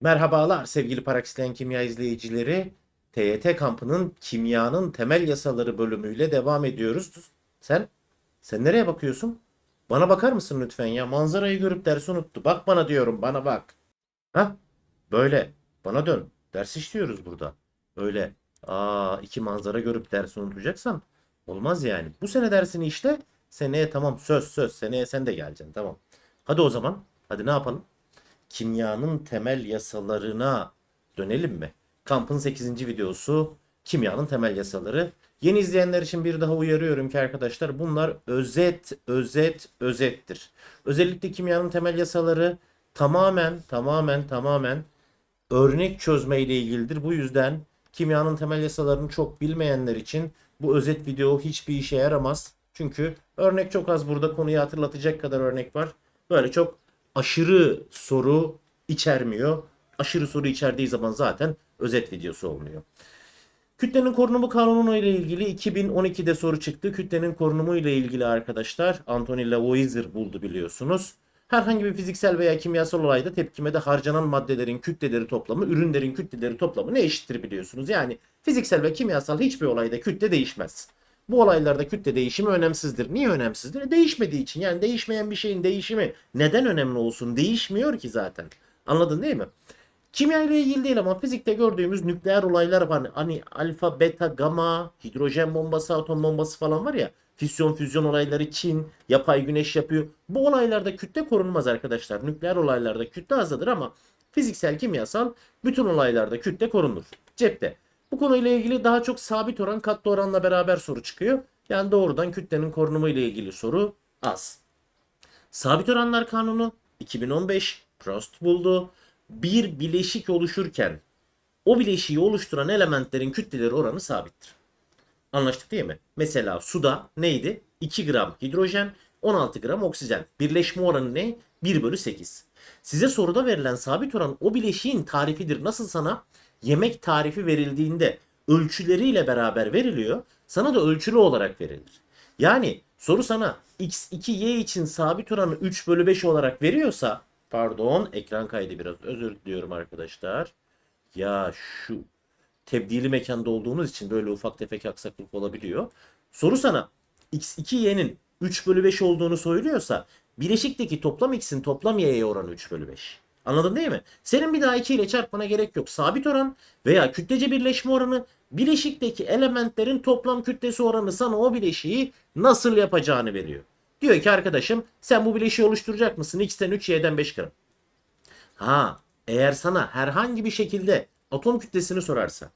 Merhabalar sevgili Parakslen Kimya izleyicileri. TYT kampının kimyanın temel yasaları bölümüyle devam ediyoruz. Sen? Sen nereye bakıyorsun? Bana bakar mısın lütfen ya? Manzarayı görüp dersi unuttu. Bak bana diyorum bana bak. Ha? Böyle. Bana dön. Ders işliyoruz burada. Öyle. Aa iki manzara görüp dersi unutacaksan olmaz yani. Bu sene dersini işte. Seneye tamam söz söz. Seneye sen de geleceksin tamam. Hadi o zaman. Hadi ne yapalım? Kimyanın temel yasalarına dönelim mi? Kampın 8. videosu kimyanın temel yasaları. Yeni izleyenler için bir daha uyarıyorum ki arkadaşlar bunlar özet, özet, özettir. Özellikle kimyanın temel yasaları tamamen, tamamen, tamamen örnek çözme ile ilgilidir. Bu yüzden kimyanın temel yasalarını çok bilmeyenler için bu özet video hiçbir işe yaramaz. Çünkü örnek çok az burada konuyu hatırlatacak kadar örnek var. Böyle çok aşırı soru içermiyor. Aşırı soru içerdiği zaman zaten özet videosu olmuyor. Kütlenin korunumu kanunu ile ilgili 2012'de soru çıktı. Kütlenin korunumu ile ilgili arkadaşlar Anthony Lavoisier buldu biliyorsunuz. Herhangi bir fiziksel veya kimyasal olayda tepkimede harcanan maddelerin kütleleri toplamı, ürünlerin kütleleri toplamı ne eşittir biliyorsunuz. Yani fiziksel ve kimyasal hiçbir olayda kütle değişmez. Bu olaylarda kütle değişimi önemsizdir. Niye önemsizdir? Değişmediği için. Yani değişmeyen bir şeyin değişimi neden önemli olsun? Değişmiyor ki zaten. Anladın değil mi? Kimya ile ilgili değil ama fizikte gördüğümüz nükleer olaylar var. Hani alfa, beta, gamma, hidrojen bombası, atom bombası falan var ya. Fisyon, füzyon olayları Çin, yapay güneş yapıyor. Bu olaylarda kütle korunmaz arkadaşlar. Nükleer olaylarda kütle azalır ama fiziksel, kimyasal bütün olaylarda kütle korunur. Cepte. Bu konuyla ilgili daha çok sabit oran katlı oranla beraber soru çıkıyor. Yani doğrudan kütlenin korunumu ile ilgili soru az. Sabit oranlar kanunu 2015 Prost buldu. Bir bileşik oluşurken o bileşiği oluşturan elementlerin kütleleri oranı sabittir. Anlaştık değil mi? Mesela suda neydi? 2 gram hidrojen, 16 gram oksijen. Birleşme oranı ne? 1 bölü 8. Size soruda verilen sabit oran o bileşiğin tarifidir. Nasıl sana yemek tarifi verildiğinde ölçüleriyle beraber veriliyor. Sana da ölçülü olarak verilir. Yani soru sana x2y için sabit oranı 3 bölü 5 olarak veriyorsa pardon ekran kaydı biraz özür diliyorum arkadaşlar. Ya şu tebdili mekanda olduğumuz için böyle ufak tefek aksaklık olabiliyor. Soru sana x2y'nin 3 bölü 5 olduğunu söylüyorsa bileşikteki toplam x'in toplam y'ye oranı 3 bölü 5. Anladın değil mi? Senin bir daha 2 ile çarpmana gerek yok. Sabit oran veya kütlece birleşme oranı bileşikteki elementlerin toplam kütlesi oranı sana o bileşiği nasıl yapacağını veriyor. Diyor ki arkadaşım sen bu bileşiği oluşturacak mısın? X'ten 3, Y'den 5 gram. Ha eğer sana herhangi bir şekilde atom kütlesini sorarsa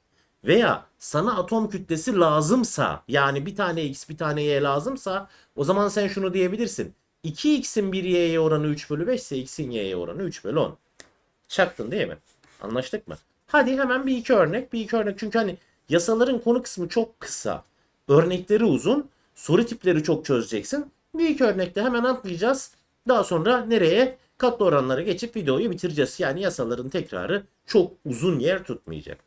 veya sana atom kütlesi lazımsa yani bir tane X bir tane Y lazımsa o zaman sen şunu diyebilirsin. 2x'in 1 y'ye oranı 3 bölü 5 ise x'in y'ye oranı 3 bölü 10. Çaktın değil mi? Anlaştık mı? Hadi hemen bir iki örnek. Bir iki örnek çünkü hani yasaların konu kısmı çok kısa. Örnekleri uzun. Soru tipleri çok çözeceksin. Bir iki örnekte hemen atlayacağız. Daha sonra nereye? Katlı oranlara geçip videoyu bitireceğiz. Yani yasaların tekrarı çok uzun yer tutmayacak.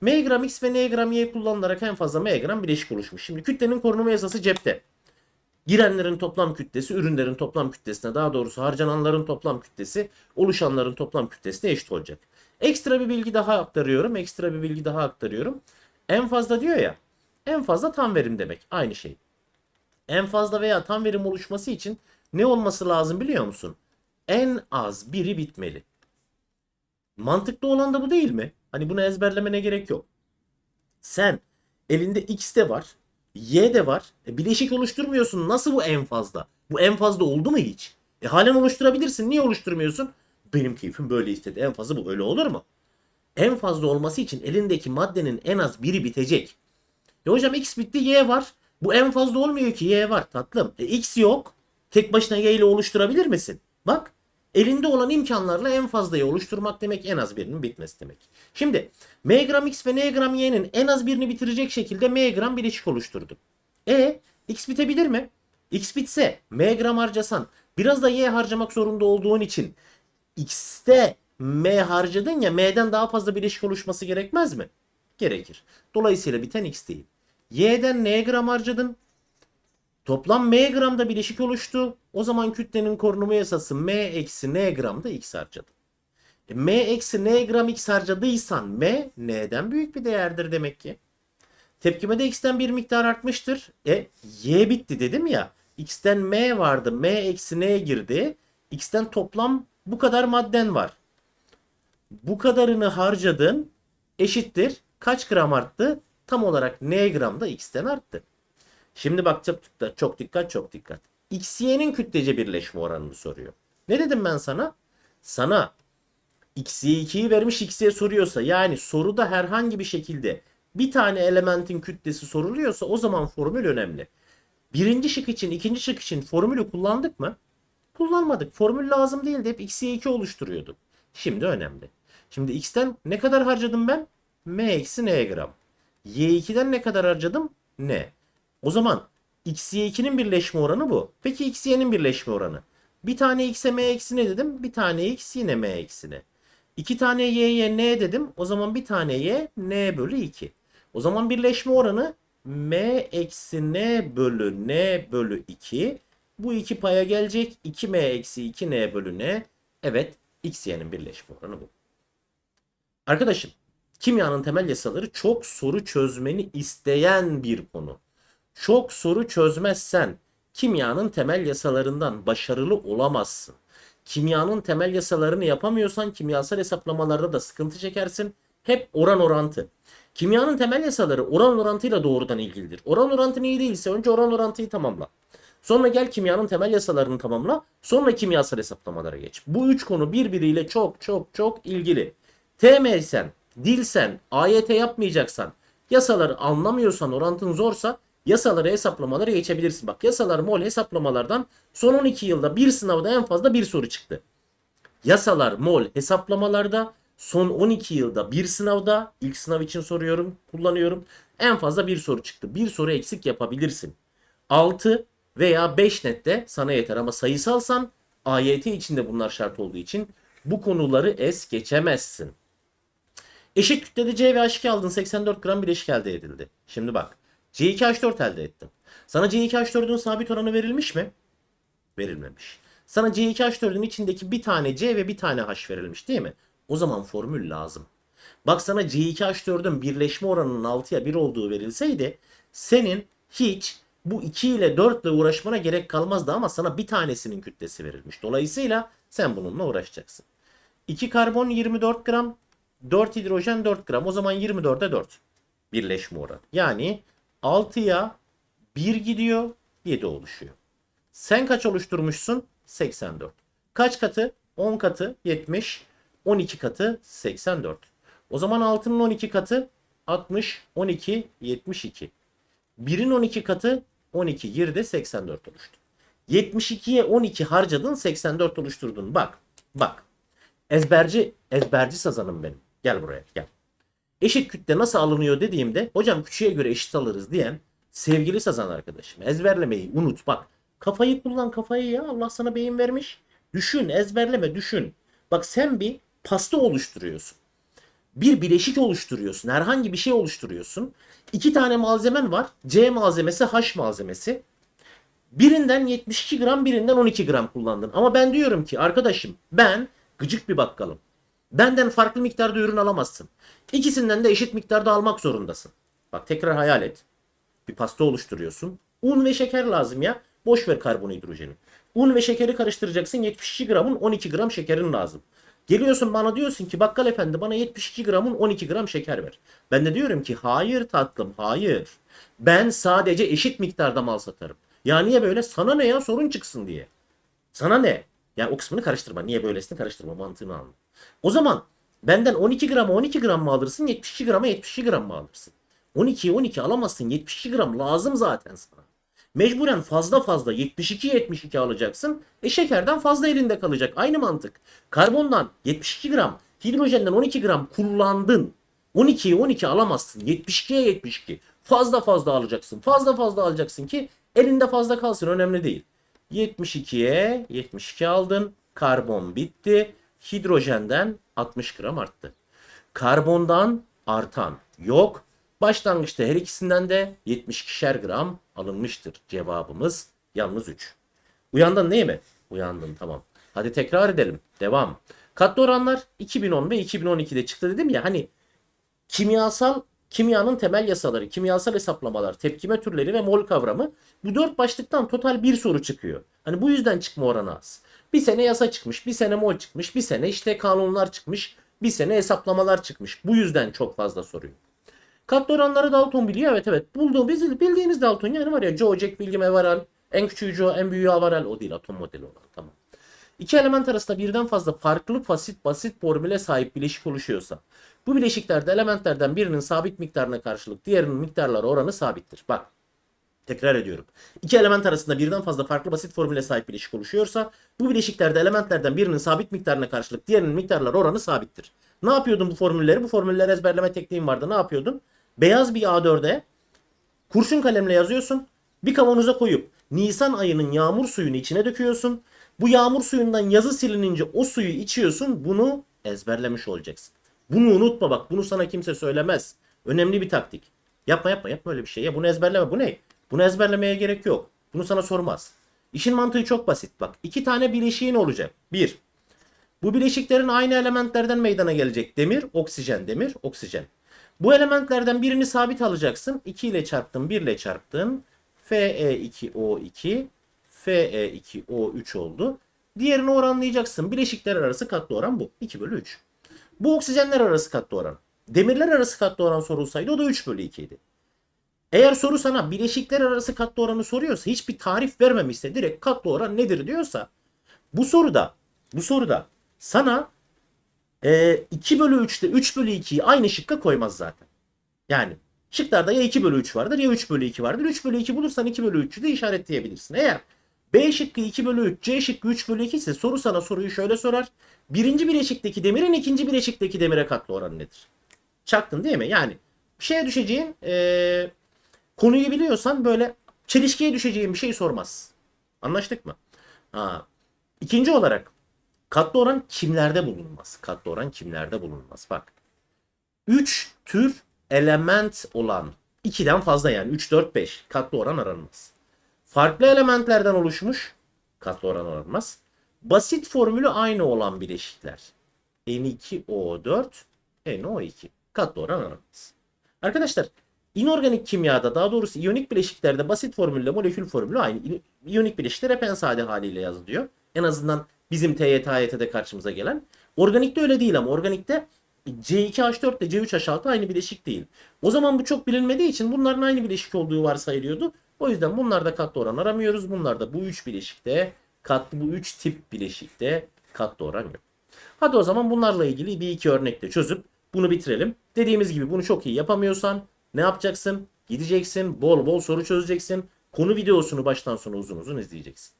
M gram X ve N gram Y kullanılarak en fazla M gram bileşik oluşmuş. Şimdi kütlenin korunma yasası cepte. Girenlerin toplam kütlesi, ürünlerin toplam kütlesine, daha doğrusu harcananların toplam kütlesi, oluşanların toplam kütlesine eşit olacak. Ekstra bir bilgi daha aktarıyorum. Ekstra bir bilgi daha aktarıyorum. En fazla diyor ya. En fazla tam verim demek. Aynı şey. En fazla veya tam verim oluşması için ne olması lazım biliyor musun? En az biri bitmeli. Mantıklı olan da bu değil mi? Hani bunu ezberlemene gerek yok. Sen elinde X de var, Y de var. E, bileşik oluşturmuyorsun. Nasıl bu en fazla? Bu en fazla oldu mu hiç? E, halen oluşturabilirsin. Niye oluşturmuyorsun? Benim keyfim böyle istedi. En fazla bu. Öyle olur mu? En fazla olması için elindeki maddenin en az biri bitecek. E hocam X bitti Y var. Bu en fazla olmuyor ki Y var tatlım. E, X yok. Tek başına Y ile oluşturabilir misin? Bak elinde olan imkanlarla en fazlayı oluşturmak demek en az birinin bitmesi demek. Şimdi M gram X ve N gram Y'nin en az birini bitirecek şekilde M gram bileşik oluşturdu. E X bitebilir mi? X bitse M gram harcasan biraz da Y harcamak zorunda olduğun için X'te M harcadın ya M'den daha fazla bileşik oluşması gerekmez mi? Gerekir. Dolayısıyla biten X değil. Y'den N gram harcadın. Toplam m gramda bileşik oluştu. O zaman kütlenin korunumu yasası m eksi n gramda x harcadı. M eksi N gram X harcadıysan M N'den büyük bir değerdir demek ki. Tepkimede X'ten bir miktar artmıştır. E Y bitti dedim ya. X'ten M vardı. M eksi N girdi. X'ten toplam bu kadar madden var. Bu kadarını harcadın eşittir. Kaç gram arttı? Tam olarak N gramda X'ten arttı. Şimdi bak çok dikkat, çok dikkat, çok dikkat. XY'nin kütlece birleşme oranını soruyor. Ne dedim ben sana? Sana XY2'yi vermiş X'ye soruyorsa yani soruda herhangi bir şekilde bir tane elementin kütlesi soruluyorsa o zaman formül önemli. Birinci şık için, ikinci şık için formülü kullandık mı? Kullanmadık. Formül lazım değildi. Hep x'ye2 oluşturuyorduk. Şimdi önemli. Şimdi x'ten ne kadar harcadım ben? m eksi n gram. y2'den ne kadar harcadım? n. O zaman x y2'nin birleşme oranı bu. Peki x birleşme oranı? Bir tane x'e m eksi ne dedim? Bir tane x yine m eksi ne. İki tane y'ye n dedim. O zaman bir tane y n bölü 2. O zaman birleşme oranı m eksi n bölü n bölü 2. Bu iki paya gelecek. 2m eksi 2n bölü n. Evet x y'nin birleşme oranı bu. Arkadaşım kimyanın temel yasaları çok soru çözmeni isteyen bir konu. Çok soru çözmezsen kimyanın temel yasalarından başarılı olamazsın. Kimyanın temel yasalarını yapamıyorsan kimyasal hesaplamalarda da sıkıntı çekersin. Hep oran orantı. Kimyanın temel yasaları oran orantıyla doğrudan ilgilidir. Oran orantı iyi değilse önce oran orantıyı tamamla. Sonra gel kimyanın temel yasalarını tamamla. Sonra kimyasal hesaplamalara geç. Bu üç konu birbiriyle çok çok çok ilgili. TM'sen, dilsen, AYT yapmayacaksan, yasaları anlamıyorsan, orantın zorsa yasaları hesaplamalara geçebilirsin. Bak yasalar mol hesaplamalardan son 12 yılda bir sınavda en fazla bir soru çıktı. Yasalar mol hesaplamalarda son 12 yılda bir sınavda ilk sınav için soruyorum, kullanıyorum. En fazla bir soru çıktı. Bir soru eksik yapabilirsin. 6 veya 5 nette sana yeter ama sayısalsan AYT içinde bunlar şart olduğu için bu konuları es geçemezsin. Eşit kütlede C ve H2 aldın 84 gram bileşik elde edildi. Şimdi bak C2H4 elde ettim. Sana C2H4'ün sabit oranı verilmiş mi? Verilmemiş. Sana C2H4'ün içindeki bir tane C ve bir tane H verilmiş değil mi? O zaman formül lazım. Bak sana C2H4'ün birleşme oranının 6'ya 1 olduğu verilseydi senin hiç bu 2 ile 4 ile uğraşmana gerek kalmazdı ama sana bir tanesinin kütlesi verilmiş. Dolayısıyla sen bununla uğraşacaksın. 2 karbon 24 gram, 4 hidrojen 4 gram. O zaman 24'e 4 birleşme oranı. Yani 6'ya 1 gidiyor, 7 oluşuyor. Sen kaç oluşturmuşsun? 84. Kaç katı? 10 katı 70, 12 katı 84. O zaman 6'nın 12 katı 60, 12, 72. 1'in 12 katı 12, geride 84 oluştu. 72'ye 12 harcadın 84 oluşturdun. Bak, bak. Ezberci, ezberci sazanım benim. Gel buraya, gel. Eşit kütle nasıl alınıyor dediğimde hocam küçüğe göre eşit alırız diyen sevgili sazan arkadaşım. Ezberlemeyi unut bak. Kafayı kullan kafayı ya. Allah sana beyin vermiş. Düşün, ezberleme, düşün. Bak sen bir pasta oluşturuyorsun. Bir bileşik oluşturuyorsun. Herhangi bir şey oluşturuyorsun. İki tane malzemen var. C malzemesi, H malzemesi. Birinden 72 gram, birinden 12 gram kullandın. Ama ben diyorum ki arkadaşım ben gıcık bir bakkalım. Benden farklı miktarda ürün alamazsın. İkisinden de eşit miktarda almak zorundasın. Bak tekrar hayal et. Bir pasta oluşturuyorsun. Un ve şeker lazım ya. Boş ver karbonhidrojeni. Un ve şekeri karıştıracaksın. 72 gramın 12 gram şekerin lazım. Geliyorsun bana diyorsun ki bakkal efendi bana 72 gramın 12 gram şeker ver. Ben de diyorum ki hayır tatlım hayır. Ben sadece eşit miktarda mal satarım. Ya niye böyle? Sana ne ya sorun çıksın diye. Sana ne? Ya o kısmını karıştırma. Niye böylesini karıştırma mantığını anla. O zaman benden 12 grama 12 gram mı alırsın 72 grama 72 gram mı alırsın? 12'ye 12 alamazsın 72 gram lazım zaten sana. Mecburen fazla fazla 72-72 alacaksın. E şekerden fazla elinde kalacak. Aynı mantık. Karbondan 72 gram, hidrojenden 12 gram kullandın. 12'ye 12 alamazsın. 72'ye 72. Fazla fazla alacaksın. Fazla fazla alacaksın ki elinde fazla kalsın. Önemli değil. 72'ye 72 aldın. Karbon bitti. Hidrojenden 60 gram arttı. Karbondan artan yok. Başlangıçta her ikisinden de 72'şer gram alınmıştır. Cevabımız yalnız 3. Uyandın değil mi? Uyandın tamam. Hadi tekrar edelim. Devam. Katlı oranlar 2010 ve 2012'de çıktı dedim ya hani kimyasal kimyanın temel yasaları, kimyasal hesaplamalar, tepkime türleri ve mol kavramı bu dört başlıktan total bir soru çıkıyor. Hani bu yüzden çıkma oranı az. Bir sene yasa çıkmış, bir sene mol çıkmış, bir sene işte kanunlar çıkmış, bir sene hesaplamalar çıkmış. Bu yüzden çok fazla soruyor. Katlı oranları Dalton biliyor. Evet evet. Bulduğumuz bildiğimiz Dalton yani var ya Joe, Jack, William, Everall. En küçüğü Joe, en büyüğü Averell. O değil atom modeli olan. Tamam. İki element arasında birden fazla farklı basit basit formüle sahip bileşik oluşuyorsa bu bileşiklerde elementlerden birinin sabit miktarına karşılık diğerinin miktarları oranı sabittir. Bak tekrar ediyorum. İki element arasında birden fazla farklı basit formüle sahip bileşik oluşuyorsa bu bileşiklerde elementlerden birinin sabit miktarına karşılık diğerinin miktarları oranı sabittir. Ne yapıyordun bu formülleri? Bu formülleri ezberleme tekniğim vardı. Ne yapıyordun? Beyaz bir A4'e kurşun kalemle yazıyorsun. Bir kavanoza koyup Nisan ayının yağmur suyunu içine döküyorsun. Bu yağmur suyundan yazı silinince o suyu içiyorsun. Bunu ezberlemiş olacaksın. Bunu unutma bak. Bunu sana kimse söylemez. Önemli bir taktik. Yapma yapma yapma öyle bir şey. Ya bunu ezberleme. Bu ne? Bunu ezberlemeye gerek yok. Bunu sana sormaz. İşin mantığı çok basit. Bak iki tane bileşiğin olacak. Bir. Bu bileşiklerin aynı elementlerden meydana gelecek. Demir, oksijen, demir, oksijen. Bu elementlerden birini sabit alacaksın. 2 ile çarptın, 1 ile çarptın. Fe2O2, Fe2O3 oldu. Diğerini oranlayacaksın. Bileşikler arası katlı oran bu. 2 bölü 3. Bu oksijenler arası katlı oran. Demirler arası katlı oran sorulsaydı o da 3 bölü 2 idi. Eğer soru sana bileşikler arası katlı oranı soruyorsa hiçbir tarif vermemişse direkt katlı oran nedir diyorsa bu soruda bu soruda sana e, 2 bölü 3'te 3 bölü 2'yi aynı şıkka koymaz zaten. Yani şıklarda ya 2 bölü 3 vardır ya 3 bölü 2 vardır. 3 bölü 2 bulursan 2 bölü 3'ü de işaretleyebilirsin. Eğer B şıkkı 2 bölü 3, C şıkkı 3 bölü 2 ise soru sana soruyu şöyle sorar. Birinci bileşikteki demirin ikinci bileşikteki demire katlı oranı nedir? Çaktın değil mi? Yani bir şeye düşeceğin e, konuyu biliyorsan böyle çelişkiye düşeceğin bir şey sormaz. Anlaştık mı? Ha. İkinci olarak katlı oran kimlerde bulunmaz? Katlı oran kimlerde bulunmaz? Bak. 3 tür element olan 2'den fazla yani 3 4 5 katlı oran aranmaz. Farklı elementlerden oluşmuş katlı oran aranmaz. Basit formülü aynı olan bileşikler. N2O4, NO2. Katlı oran aranmaz. Arkadaşlar inorganik kimyada daha doğrusu iyonik bileşiklerde basit formülle molekül formülü aynı. İyonik bileşikler hep en sade haliyle yazılıyor. En azından bizim TYT karşımıza gelen. Organikte öyle değil ama organikte C2H4 ile C3H6 aynı bileşik değil. O zaman bu çok bilinmediği için bunların aynı bileşik olduğu varsayılıyordu. O yüzden bunlarda katlı oran aramıyoruz. Bunlarda bu 3 bileşikte katlı bu 3 tip bileşikte katlı oran yok. Hadi o zaman bunlarla ilgili bir iki örnekle çözüp bunu bitirelim. Dediğimiz gibi bunu çok iyi yapamıyorsan ne yapacaksın? Gideceksin, bol bol soru çözeceksin. Konu videosunu baştan sona uzun uzun izleyeceksin.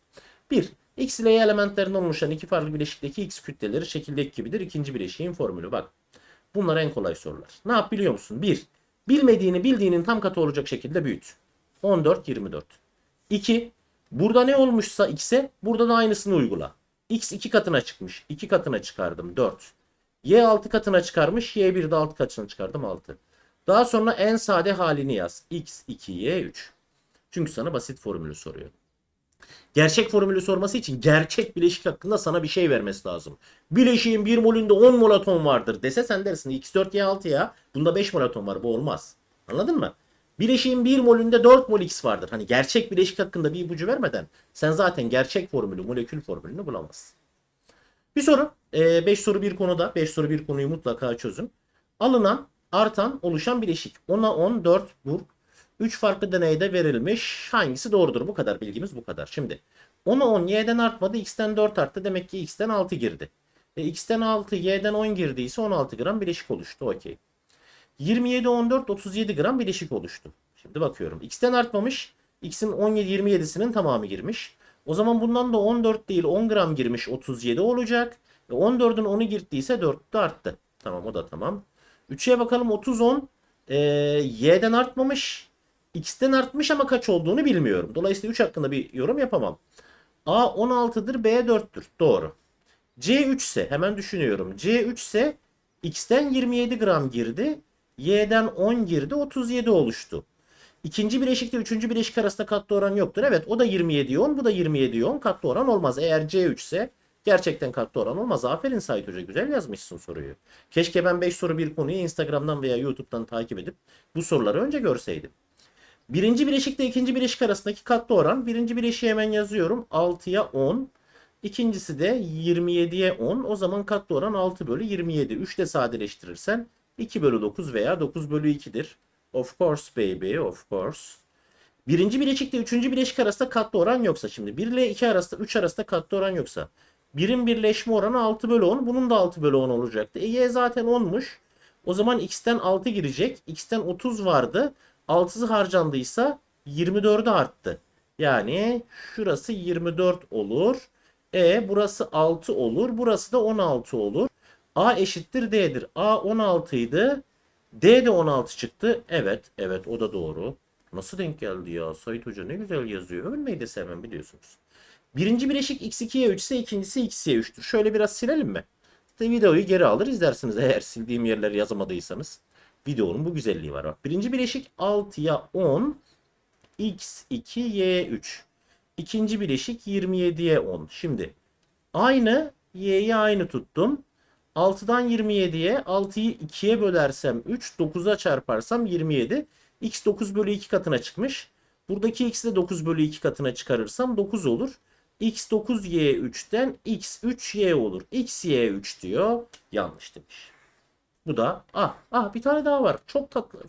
1. X ile Y elementlerinden oluşan iki farklı bileşikteki X kütleleri şekildeki gibidir. İkinci bileşiğin formülü bak. Bunlar en kolay sorular. Ne yap biliyor musun? 1. Bilmediğini bildiğinin tam katı olacak şekilde büyüt. 14, 24. 2. Burada ne olmuşsa x'e burada da aynısını uygula. x 2 katına çıkmış. 2 katına çıkardım 4. y 6 katına çıkarmış. y 1 de 6 katına çıkardım 6. Daha sonra en sade halini yaz. x 2 y 3. Çünkü sana basit formülü soruyor. Gerçek formülü sorması için gerçek bileşik hakkında sana bir şey vermesi lazım. Bileşiğin 1 molünde 10 mol atom vardır dese sen dersin x4y6 ya. Bunda 5 mol atom var bu olmaz. Anladın mı? Bileşiğin 1 molünde 4 mol X vardır. Hani gerçek bileşik hakkında bir ipucu vermeden sen zaten gerçek formülü, molekül formülünü bulamazsın. Bir soru. 5 soru bir konuda. 5 soru bir konuyu mutlaka çözün. Alınan, artan, oluşan bileşik. 10'a 10, 4 burg. 3 farklı deneyde verilmiş. Hangisi doğrudur? Bu kadar bilgimiz bu kadar. Şimdi 10'a 10 y'den artmadı. X'ten 4 arttı. Demek ki X'ten 6 girdi. E, X'ten 6, Y'den 10 girdiyse 16 gram bileşik oluştu. Okey. 27, 14, 37 gram bileşik oluştu. Şimdi bakıyorum. X'ten artmamış. X'in 17, 27'sinin tamamı girmiş. O zaman bundan da 14 değil 10 gram girmiş 37 olacak. E 14'ün 10'u girdiyse 4 de arttı. Tamam o da tamam. 3'e bakalım 30, 10. E, Y'den artmamış. X'ten artmış ama kaç olduğunu bilmiyorum. Dolayısıyla 3 hakkında bir yorum yapamam. A 16'dır B 4'tür. Doğru. C3 ise hemen düşünüyorum. C3 ise X'ten 27 gram girdi. Y'den 10 girdi 37 oluştu. İkinci bileşikte üçüncü bileşik arasında katlı oran yoktur. Evet o da 27 10 bu da 27 10 katlı oran olmaz. Eğer C3 ise Gerçekten katlı oran olmaz. Aferin Sait Hoca güzel yazmışsın soruyu. Keşke ben 5 soru bir konuyu Instagram'dan veya YouTube'dan takip edip bu soruları önce görseydim. Birinci bileşikle ikinci bileşik arasındaki katlı oran. Birinci bileşiği hemen yazıyorum. 6'ya 10. İkincisi de 27'ye 10. O zaman katlı oran 6 bölü 27. 3 de sadeleştirirsen 2 bölü 9 veya 9 bölü 2'dir. Of course baby, of course. Birinci bileşikle üçüncü bileşik arasında katlı oran yoksa şimdi 1 ile 2 arasında 3 arasında katlı oran yoksa birin birleşme oranı 6 bölü 10 bunun da 6 bölü 10 olacaktı. E y zaten 10'muş. O zaman x'ten 6 girecek. x'ten 30 vardı. 6'sı harcandıysa 24'e arttı. Yani şurası 24 olur. E burası 6 olur. Burası da 16 olur. A eşittir D'dir. A 16 idi. D de 16 çıktı. Evet, evet o da doğru. Nasıl denk geldi ya? Sait Hoca ne güzel yazıyor. Övünmeyi de sevmem biliyorsunuz. Birinci bileşik x2'ye 3 ise ikincisi x'ye 3'tür. Şöyle biraz silelim mi? İşte videoyu geri alır izlersiniz eğer sildiğim yerleri yazamadıysanız. Videonun bu güzelliği var. Bak, birinci bileşik 6'ya 10 x2 y3. İkinci bileşik 27'ye 10. Şimdi aynı y'yi aynı tuttum. 6'dan 27'ye 6'yı 2'ye bölersem 3, 9'a çarparsam 27. x 9 bölü 2 katına çıkmış. Buradaki x'i de 9 bölü 2 katına çıkarırsam 9 olur. X 9 y 3'ten x 3 y olur. x y 3 diyor. Yanlış demiş. Bu da ah ah bir tane daha var. Çok tatlı.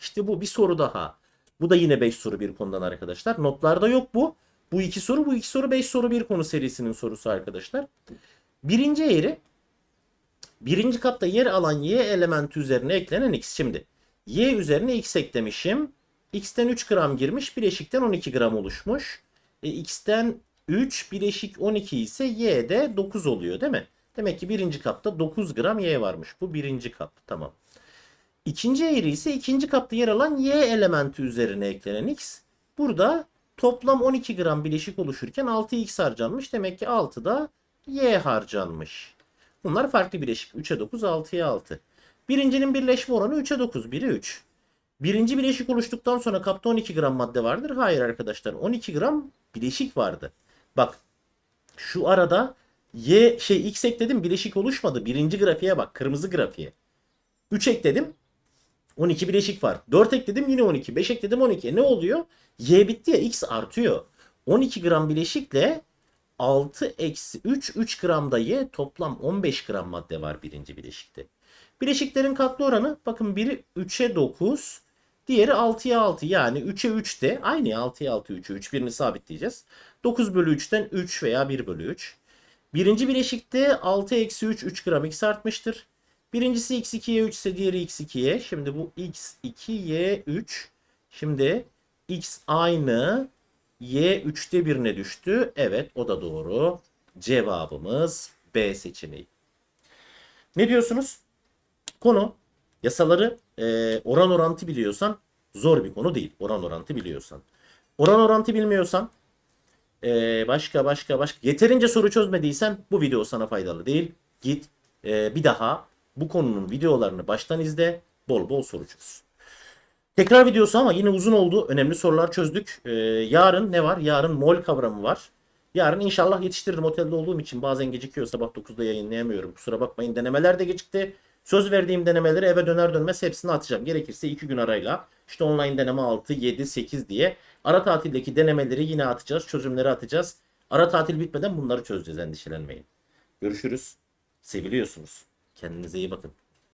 İşte bu bir soru daha. Bu da yine 5 soru bir konudan arkadaşlar. Notlarda yok bu. Bu iki soru bu iki soru 5 soru bir konu serisinin sorusu arkadaşlar. Birinci eğri birinci kapta yer alan y elementi üzerine eklenen x. Şimdi y üzerine x eklemişim. x'ten 3 gram girmiş bileşikten 12 gram oluşmuş. E, x'ten 3 bileşik 12 ise y de 9 oluyor değil mi? Demek ki birinci kapta 9 gram y varmış. Bu birinci kap. Tamam. İkinci eğri ise ikinci kapta yer alan y elementi üzerine eklenen x. Burada toplam 12 gram bileşik oluşurken 6x harcanmış. Demek ki 6 da y harcanmış. Bunlar farklı bileşik. 3'e 9, 6'ya 6. Birincinin birleşme oranı 3'e 9, 1'e 3. Birinci bileşik oluştuktan sonra kapta 12 gram madde vardır. Hayır arkadaşlar 12 gram bileşik vardı. Bak şu arada y şey x ekledim bileşik oluşmadı. Birinci grafiğe bak kırmızı grafiğe. 3 ekledim 12 bileşik var. 4 ekledim yine 12. 5 ekledim 12. E ne oluyor? Y bitti ya x artıyor. 12 gram bileşikle 6 eksi 3 3 gramda y toplam 15 gram madde var birinci bileşikte. Bileşiklerin katlı oranı bakın biri 3'e 9 diğeri 6'ya 6 yani 3'e 3 de aynı 6'ya 6 3'e 3 birini sabitleyeceğiz. 9 bölü 3'ten 3 veya 1 bölü 3. Birinci bileşikte 6 eksi 3 3 gram x artmıştır. Birincisi x2'ye 3 ise diğeri x2'ye. Şimdi bu x2'ye 3. Şimdi x aynı. Y 3'te birine düştü. Evet o da doğru. Cevabımız B seçeneği. Ne diyorsunuz? Konu yasaları e, oran orantı biliyorsan zor bir konu değil. Oran orantı biliyorsan. Oran orantı bilmiyorsan e, başka başka başka yeterince soru çözmediysen bu video sana faydalı değil. Git e, bir daha bu konunun videolarını baştan izle. Bol bol soru çöz. Tekrar videosu ama yine uzun oldu. Önemli sorular çözdük. Ee, yarın ne var? Yarın mol kavramı var. Yarın inşallah yetiştiririm otelde olduğum için bazen gecikiyor. Sabah 9'da yayınlayamıyorum. Kusura bakmayın. Denemeler de gecikti. Söz verdiğim denemeleri eve döner dönmez hepsini atacağım. Gerekirse 2 gün arayla. İşte online deneme 6, 7, 8 diye. Ara tatildeki denemeleri yine atacağız. Çözümleri atacağız. Ara tatil bitmeden bunları çözeceğiz endişelenmeyin. Görüşürüz. Seviliyorsunuz. Kendinize iyi bakın.